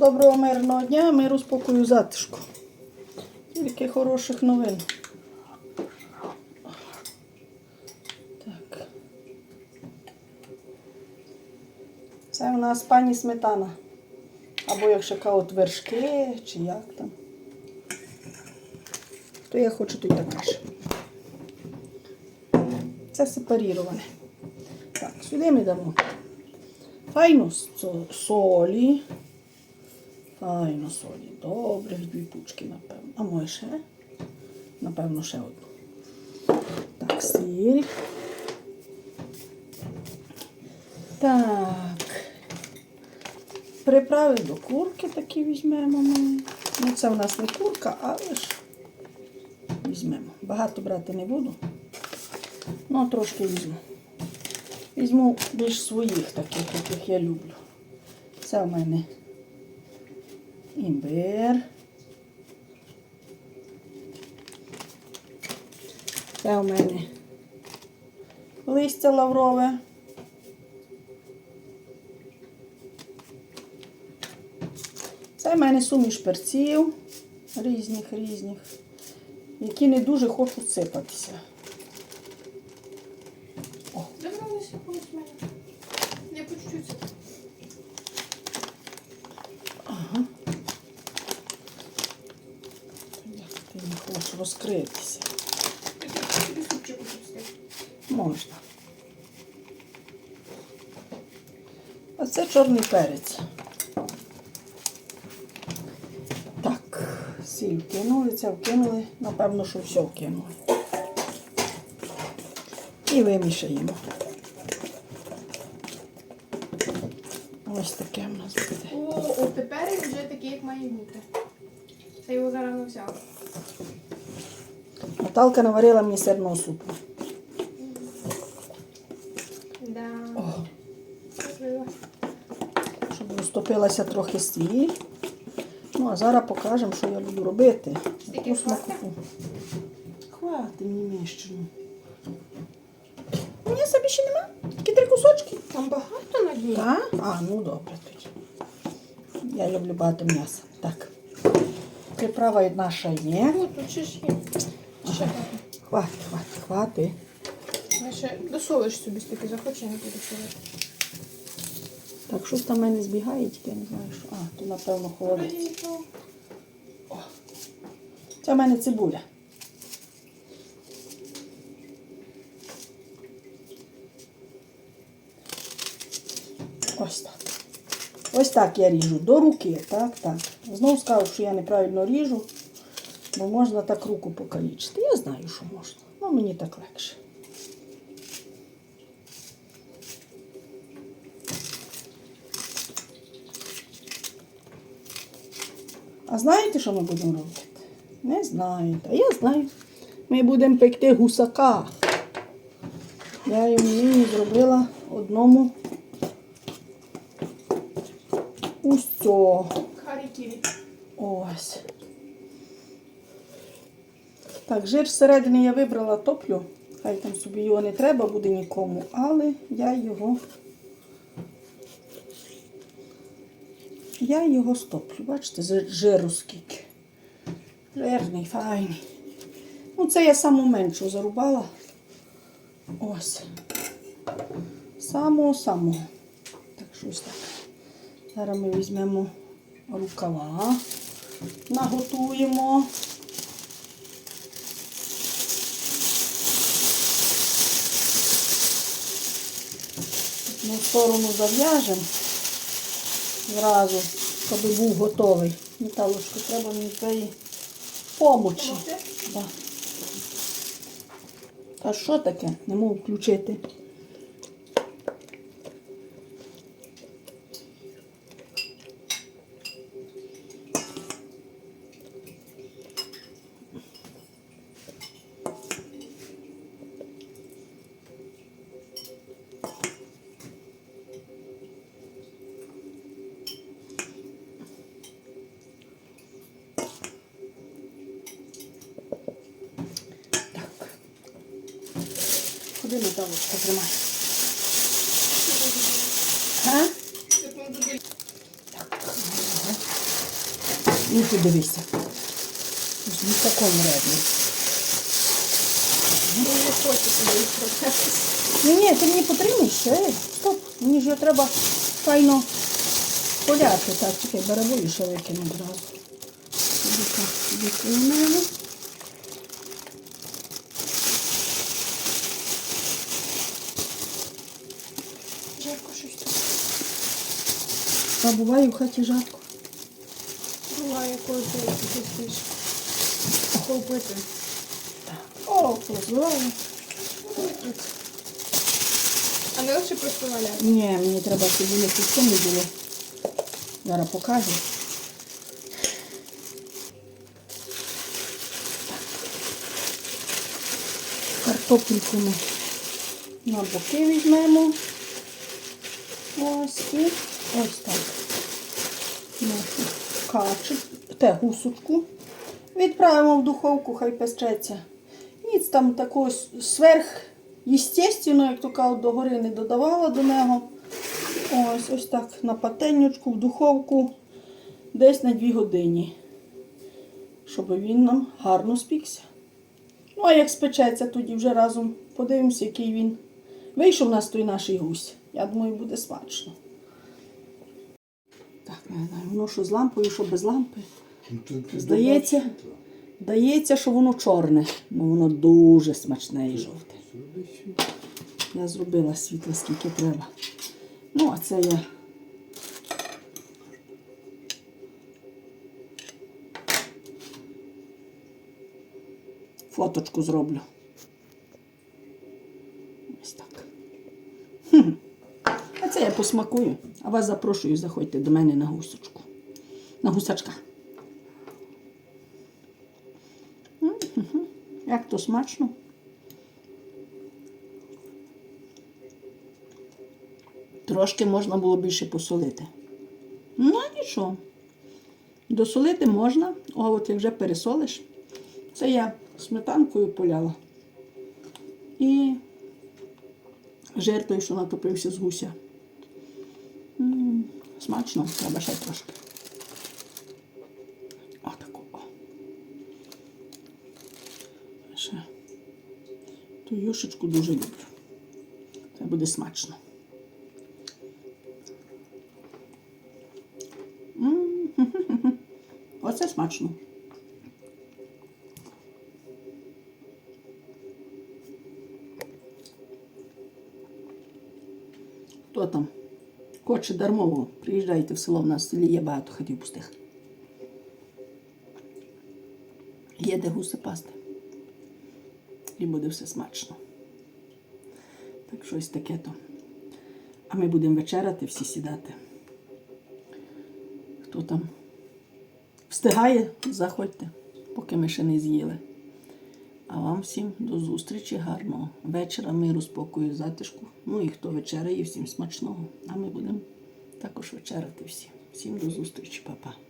Доброго мирного дня, миру, спокою, затишку. Тільки хороших новин. Так. Це у нас пані сметана. Або як ще кажуть, вершки, чи як там. То я хочу, то й так. Це сепаріроване. Так, сюди ми дамо. Файно со- солі. Файно солі. Добре, дві пучки, напевно. А може ще? Напевно, ще одну. Так, сіль. Так. Приправи до курки такі візьмемо ми. Ну, це в нас не курка, але ж візьмемо. Багато брати не буду. Ну, трошки візьму. Візьму більш своїх таких, яких я люблю. Це в мене імбир. Це у мене листя лаврове. Це в мене суміш перців різних різних, які не дуже хочуть сипатися. Забралися колись в мене. Я по чуть-чуть. Ага. Як ти не хочеш розкритися? Можна. А це чорний перець. Так, сіль вкинули, це вкинули, напевно, що все вкинули. І вимішаємо. Ось таке в нас буде. О, тепер він вже такий, як має бути. Я його зараз взяла. Наталка наварила мені сирного супу. Да. О, щоб розтопилася трохи сіль. Ну, а зараз покажемо, що я буду робити. Яку хватить? смакоту. Мені міщину. Ні, собі ще нема. Тільки три кусочки. Там багато на дні. Так? А, ну добре тоді. Я люблю багато м'яса. Так. Приправа наша є. О, тут ще ж є. Так. Хватить, хватить, хватить. Я ще досолиш собі стільки захоче, не буду солити. Так, щось там в мене збігає, тільки я не знаю, що. А, то напевно. Вроді. Це в мене цибуля. Ось так. Ось так я ріжу до руки. Так, так. Знову скажу, що я неправильно ріжу, бо можна так руку покалічити. Я знаю, що можна. Ну, мені так легше. А знаєте, що ми будемо робити? Не знаєте. А я знаю. Ми будемо пекти гусака. Я йому зробила одному ось цього. Ось. Так, жир зсередини я вибрала, топлю. Хай там собі його не треба буде нікому, але я його. Я його стоплю. Бачите, жиру скільки. Жирний, файний. Ну, це я саму меншу зарубала. Ось. Самого-самого. Так, щось так. Зараз ми візьмемо рукава, наготуємо. Одну сторону зав'яжемо зразу, щоб був готовий. Металочку треба мені твої помочі. Та що таке? Не можу включити. Куди металочку тримай? А? Секунду. Так. Ну, подивися. Ось в такому ряді. Ну, не хочу туди процес. Ні, ні, ти мені потримай ще. Ей, Стоп. Мені ж його треба файно поляти. Так, чекай, барабою ще викину одразу. Сюди так, сюди кинемо. Жарко щось тут. А буває в хаті жарко. Буває, коли ти пустиш. Охопити. О, розливаю. А не лише просто валяти. Ні, мені треба, вони пустими були. Зараз покажу. Картопельку ми на боки візьмемо. Ось і ось так. Нашу качу, те гусочку. Відправимо в духовку, хай печеться. Ніц там такого сверх як то кажуть, до гори не додавала до нього. Ось ось так на пательнючку в духовку десь на 2 години. Щоб він нам гарно спікся. Ну, а як спечеться, тоді вже разом подивимося, який він. Вийшов у нас той наш гусь. Я думаю, буде смачно. Так, не знаю, воно що з лампою, що без лампи. Ну, Здається, добавь світла. Дається, що воно чорне, ну воно дуже смачне і жовте. Я зробила світло, скільки треба. Ну, а це я. Фоточку зроблю. Ось так. Хм. А це я посмакую. А вас запрошую, заходьте до мене на гусочку. На гусачка. Як то смачно. Трошки можна було більше посолити. Ну, нічого. Досолити можна, а от як вже пересолиш. Це я сметанкою поляла. І жир що натопився з гуся. Смачно, треба ще трошки. Отако. Ще ту юшечку дуже люблю. Це буде смачно. Оце смачно. Хто там? Хоче дармово, приїжджайте в село, в нас в селі є багато хатів пустих. Є де гуси пасти. І буде все смачно. Так щось таке то. А ми будемо вечеряти, всі сідати. Хто там встигає, заходьте, поки ми ще не з'їли. А вам всім до зустрічі, гарного вечора, миру, спокою, затишку. Ну і хто вечеряє, всім смачного. А ми будемо також вечеряти всі. Всім до зустрічі, па-па.